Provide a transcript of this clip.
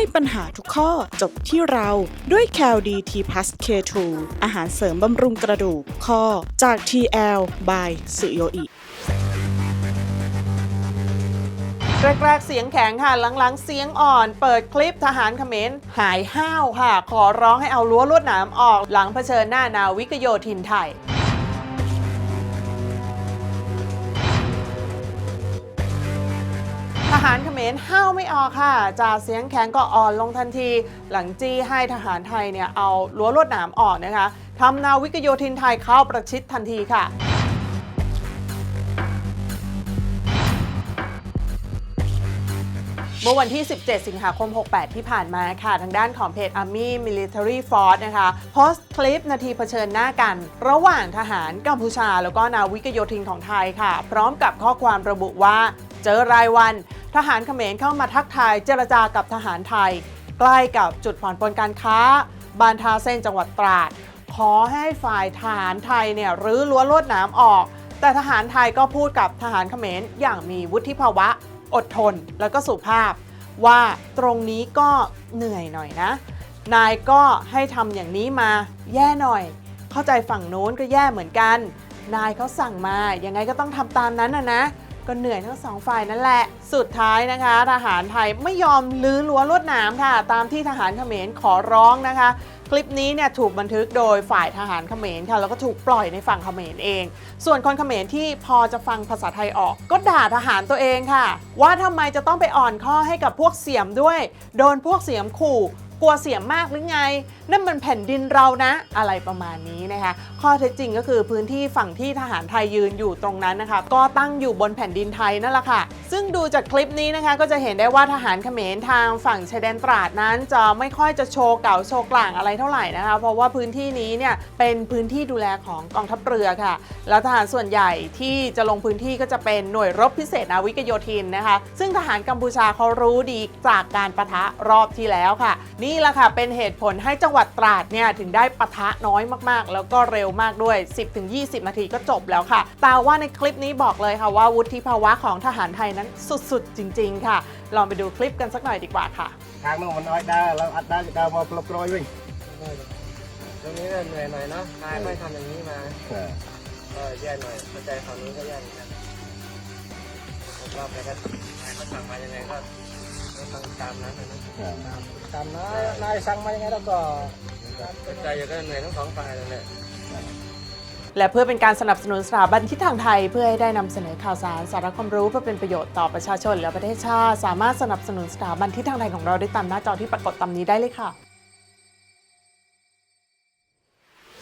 ให้ปัญหาทุกข้อจบที่เราด้วย c a l d t p l u s K2 อาหารเสริมบำรุงกระดูกข้อจาก TL by สุโยอิแรกๆเสียงแข็งค่ะ หลังๆ เสียงอ่อน เปิดคลิปทหารเขมรหายห้าวค่ะ ขอร้องให้เอารั้วลวดหนามออกหลังเผชิญหน้านาวิกโยธินไทยารเขมรห้าวไม่ออกค่ะจ่าเสียงแข็งก็อ่อนลงทันที หลังจี้ให้ทหารไทยเนี่ยเอารั้วลวดหนามออกนะคะทำนาวิกโยธินไทยเข้าประชิดทันทีค่ะเมื่อวันที่ 17 สิงหาคม 68 ที่ผ่านมาค่ะ ทางด้านของเพจ Army Military Force นะคะโพสต์คลิปนาทีเผชิญหน้ากัน ระหว่างทหารกัมพูชา แล้วก็นาวิกโยธินของไทยค่ะ พร้อมกับข้อความระบุว่า จอรายวัน ทหารเขมรเข้ามาทักทายเจรจากับทหารไทย ใกล้กับจุดผ่อนปลนการค้า บานทาเส้นจังหวัดตราด ขอให้ฝ่ายทหารไทยเนี่ยรื้อรั้วลวดหนามออก แต่ทหารไทยก็พูดกับทหารเขมรอย่างมีวุฒิภาวะ อดทน แล้วก็สุภาพ ว่าตรงนี้ก็เหนื่อยหน่อยนะ นายก็ให้ทำอย่างนี้มาแย่หน่อย เข้าใจฝั่งโน้นก็แย่เหมือนกัน นายเขาสั่งมายังไงก็ต้องทำตามนั้นนะนะ ก็เหนื่อยทั้งสองฝ่ายนั่นแหละ สุดท้ายนะคะ ทหารไทยไม่ยอมลื้อรั้วลวดหนามค่ะ ตามที่ทหารเขมรขอร้องนะคะ คลิปนี้เนี่ยถูกบันทึกโดยฝ่ายทหารเขมรค่ะแล้วก็ถูกปล่อยในฝั่งเขมรเอง ส่วนคนเขมรที่พอจะฟังภาษาไทยออก ก็ด่าทหารตัวเองค่ะ ว่าทำไมจะต้องไปอ่อนข้อให้กับพวกเสียมด้วย โดนพวกเสียมขู่ กลัวเสียมมากหรือไง นั่นมันแผ่นดินเรานะ อะไรประมาณนี้นะคะ ข้อเท็จจริงก็คือพื้นที่ฝั่งที่ทหารไทยยืนอยู่ตรงนั้นนะคะ ก็ตั้งอยู่บนแผ่นดินไทยนั่นแหละค่ะ ซึ่งดูจากคลิปนี้นะคะก็จะเห็นได้ว่าทหารเขมรทางฝั่งชายแดนตราดนั้น จะไม่ค่อยจะโชว์เก่าโชว์กลางอะไรเท่าไหร่นะคะ เพราะว่าพื้นที่นี้เนี่ยเป็นพื้นที่ดูแลของกองทัพเรือค่ะ แล้วทหารส่วนใหญ่ที่จะลงพื้นที่ก็จะเป็นหน่วยรบพิเศษนาวิกโยธินนะคะ ซึ่งทหารกัมพูชาเขารู้ดีจากการประทะรอบที่แล้วค่ะนี่นี่แหละค่ะ เป็นเหตุผลให้จังหวัดตราดเนี่ยถึงได้ปะทะน้อยมากๆ แล้วก็เร็วมากด้วย 10-20 นาทีก็จบแล้วค่ะ แต่ว่าในคลิปนี้บอกเลยค่ะว่าวุฒิภาวะของทหารไทยนั้นสุดๆ จริง ๆ ค่ะ ลองไปดูคลิปกันสักหน่อยดีกว่าค่ะ ทางโน้นมันน้อยได้แล้วอัดได้ดาวพปลบร้อยวิ่งตรงนี้ก็เหนื่อยหน่อยเนาะคายไม่ทำอย่างนี้มาเออแย่หน่อยเข้าใจฝั่งนู้นก็แย่เหมือนกันผมว่าไปก็ใครเขาสั่งมายังไงก็ สั่ตามนั้นนะตามนะนายสั่งมายังไงแล้วก็ะและเพื่อเป็นการสนับสนุนสถาบันทิศทางไทย เพื่อให้ได้นำเสนอข่าวสารสาระความรู้เพื่อเป็นประโยชน์ต่อประชาชนและประเทศชาติ สามารถสนับสนุนสถาบันทิศทางไทยของเราได้ตามหน้าจอที่ปรากฏตามนี้ได้เลยค่ะ